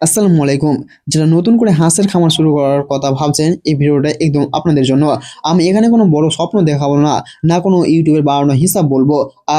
আসসালামু আলাইকুম। যারা নতুন করে হাঁসের খামার শুরু করার কথা ভাবছেন, এই ভিডিওটা একদম আপনাদের জন্য। আমি এখানে কোনো বড় স্বপ্ন দেখাবো না না কোনো ইউটিউবের বাড়ানো হিসাব বলব।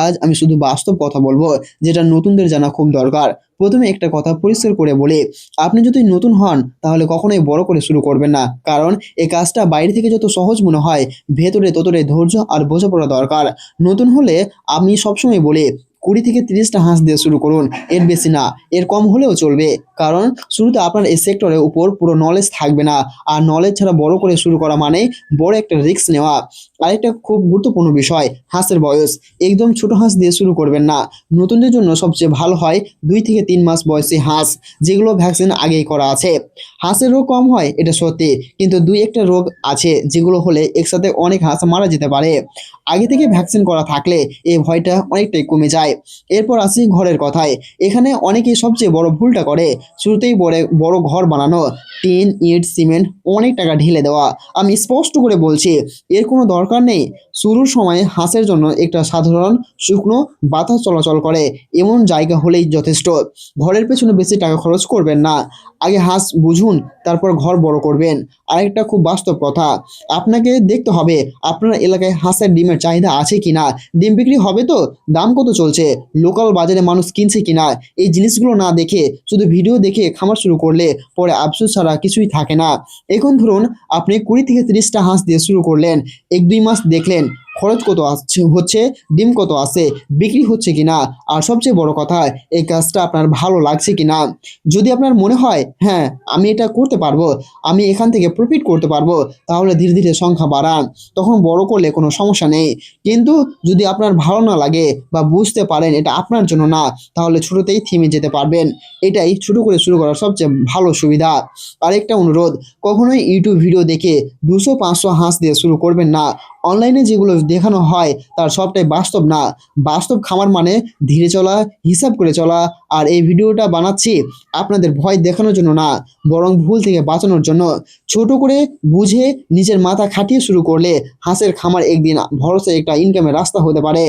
আজ আমি শুধু বাস্তব কথা বলব, যেটা নতুনদের জানা খুব দরকার। প্রথমে একটা কথা পরিষ্কার করে বলি, আপনি যদি নতুন হন, তাহলে কখনোই বড় করে শুরু করবেন না। কারণ এই কাজটা বাইরে থেকে যত সহজ মনে হয়, ভেতরে ততটাই ধৈর্য আর বোঝাপড়া দরকার। নতুন হলে আমি সবসময় বলি কুড়ি থেকে তিরিশটা হাঁস দিয়ে শুরু করুন। এর বেশি না, এর কম হলেও চলবে। কারণ শুরুতে আপনার এই সেক্টরের উপর পুরো নলেজ থাকবে না। আর নলেজ ছাড়া বড় করে শুরু করা মানে বড় একটা রিস্ক নেওয়া। আরেকটা খুব গুরুত্বপূর্ণ বিষয়, হাঁসের বয়স। একদম ছোট হাঁস দিয়ে শুরু করবেন না। নতুনদের জন্য সবচেয়ে ভালো হয় দুই থেকে তিন মাস বয়সী হাঁস, যেগুলো ভ্যাকসিন আগেই করা আছে। হাঁসের রোগ কম হয়, এটা সত্যি। কিন্তু দুই একটা রোগ আছে, যেগুলো হলে একসাথে অনেক হাঁস মারা যেতে পারে। আগে থেকে ভ্যাকসিন করা থাকলে এই ভয়টা অনেকটাই কমে যায়। এরপর আসি ঘরের কথায়। এখানে অনেকেই সবচেয়ে বড় ভুলটা করে। শুরুতেই বড় বড় ঘর বানানো, টিন, ইট, সিমেন্ট অনেক টাকা ঢেলে দেওয়া। আমি স্পষ্ট করে বলছি, এর কোনো দরকার নেই। শুরুর সময় হাঁসের জন্য একটা সাধারণ শুকনো বাতাস চলাচল করে। এমন জায়গা হলেই যথেষ্ট। ঘরের পেছনে বেশি টাকা খরচ করবেন না। আগে হাঁস বুঝুন, তারপর ঘর বড় করবেন। আরেকটা খুব বাস্তব কথা, আপনাকে দেখতে হবে, আপনার এলাকায় হাঁসের ডিমের চাহিদা আছে কি না ডিম বিক্রি হবে তো? দাম কত চলছে? লোকাল বাজারে মানুষ কিনছে কিনা, এই জিনিসগুলো না দেখে, শুধু ভিডিও দেখে খামার শুরু করলে পরে আফসোস ছাড়া কিছুই থাকে না। এখন ধরুন, আপনি কুড়ি থেকে তিরিশটা হাঁস দিয়ে শুরু করলেন, এক দুই মাস দেখলেন খরচ কত আসছে হচ্ছে, ডিম কত আসে বিক্রি হচ্ছে কিনা, আর সবচেয়ে বড় কথা, এই কাজটা আপনার ভালো লাগছে কিনা? যদি আপনার মনে হয় হ্যাঁ আমি এটা করতে পারব, আমি এখান থেকে প্রফিট করতে পারব, তাহলে ধীরে ধীরে সংখ্যা বাড়ান, তখন বড় করলে কোনো সমস্যা নেই। কিন্তু যদি আপনার ভালো না লাগে বা বুঝতে পারেন এটা আপনার জন্য না, তাহলে ছোটোতেই থেমে যেতে পারবেন। এটাই ছোটো করে শুরু করার সবচেয়ে ভালো সুবিধা। আরেকটা অনুরোধ, কখনোই ইউটিউব ভিডিও দেখে দুশো পাঁচশো হাঁস দিয়ে শুরু করবেন না। অনলাইনে যেগুলো দেখানো হয়, তার সবটাই বাস্তব না। বাস্তব খামার মানে ধীরে চলা, হিসাব করে চলা। আর এই ভিডিওটা বানাচ্ছি আপনাদের ভয় দেখানোর জন্য না, বরং ভুল থেকে বাঁচানোর জন্য। ছোট করে বুঝে নিজের মাথা খাটিয়ে শুরু করলে হাঁসের খামার একদিন ভরসা একটা ইনকামের রাস্তা হতে পারে।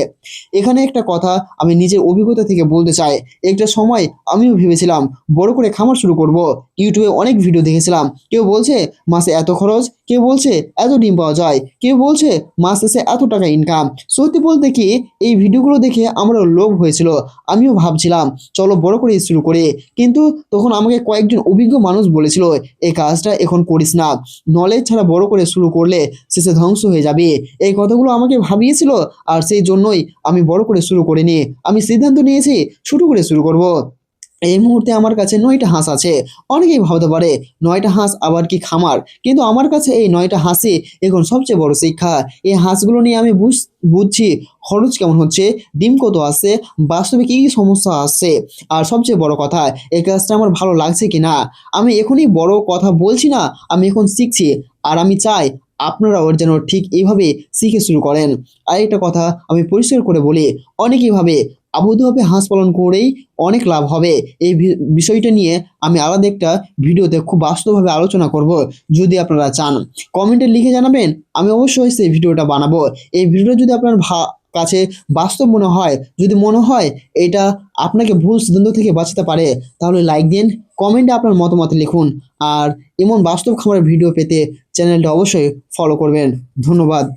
এখানে একটা কথা আমি নিজের অভিজ্ঞতা থেকে বলতে চাই। একটা সময় আমিও ভেবেছিলাম, বড় করে খামার শুরু করব। ইউটিউবে অনেক ভিডিও দেখেছিলাম। কেউ বলছে, মাসে এত খরচ? কেউ বলছে এত ডিম পাওয়া যায়, কেউ বলছে মাস শেষে এত টাকা ইনকাম সত্যি বলতে কি, এই ভিডিওগুলো দেখে আমারও লোভ হয়েছিল, আমিও ভাবছিলাম, চলো বড় করে শুরু করে। কিন্তু তখন আমাকে কয়েকজন অভিজ্ঞ মানুষ বলেছিল, এই কাজটা এখন করিস না। নলেজ ছাড়া বড় করে শুরু করলে শেষে ধ্বংস হয়ে যাবে। এই কথাগুলো আমাকে ভাবিয়েছিল, আর সেই জন্যই আমি বড় করে শুরু করিনি। আমি সিদ্ধান্ত নিয়েছি, ছোট করে শুরু করব। এই মুহূর্তে আমার কাছে নয়টা হাঁস আছে। অনেকেই ভাবতে পারে, নয়টা হাঁস আবার কি খামার? কিন্তু আমার কাছে এই নয়টা হাঁসই এখন সবচেয়ে বড় শিক্ষা। এই হাঁসগুলো নিয়ে আমি বুঝ, বুঝছি খরচ কেমন হচ্ছে, ডিম কত আসছে বাস্তবে কী কী সমস্যা আসছে আর সবচেয়ে বড় কথা, এই কাজটা আমার ভালো লাগছে কি না আমি এখনই বড় কথা বলছি না, আমি এখন শিখছি। আর আমি চাই আপনারা ওর যেন ঠিক এইভাবে শিখে শুরু করেন। আরেকটা কথা আমি পরিষ্কার করে বলি, অনেকেই ভাবে আবদ্ধভাবে হাঁস পালন করেই অনেক লাভ হবে। এই বিষয়টা নিয়ে আমি আলাদা একটা ভিডিওতে খুব বাস্তবভাবে আলোচনা করব, যদি আপনারা চান। কমেন্টে লিখে জানাবেন, আমি অবশ্যই সেই ভিডিওটা বানাবো। এই ভিডিওটা যদি আপনার ভা- কাছে বাস্তব মনে হয়, যদি মনে হয় এটা আপনাকে ভুল সিদ্ধান্ত থেকে বাঁচাতে পারে, তাহলে লাইক দিন, কমেন্টে আপনার মতামত লিখুন, আর এমন বাস্তব খামারের ভিডিও পেতে চ্যানেলটা অবশ্যই ফলো করবেন। ধন্যবাদ।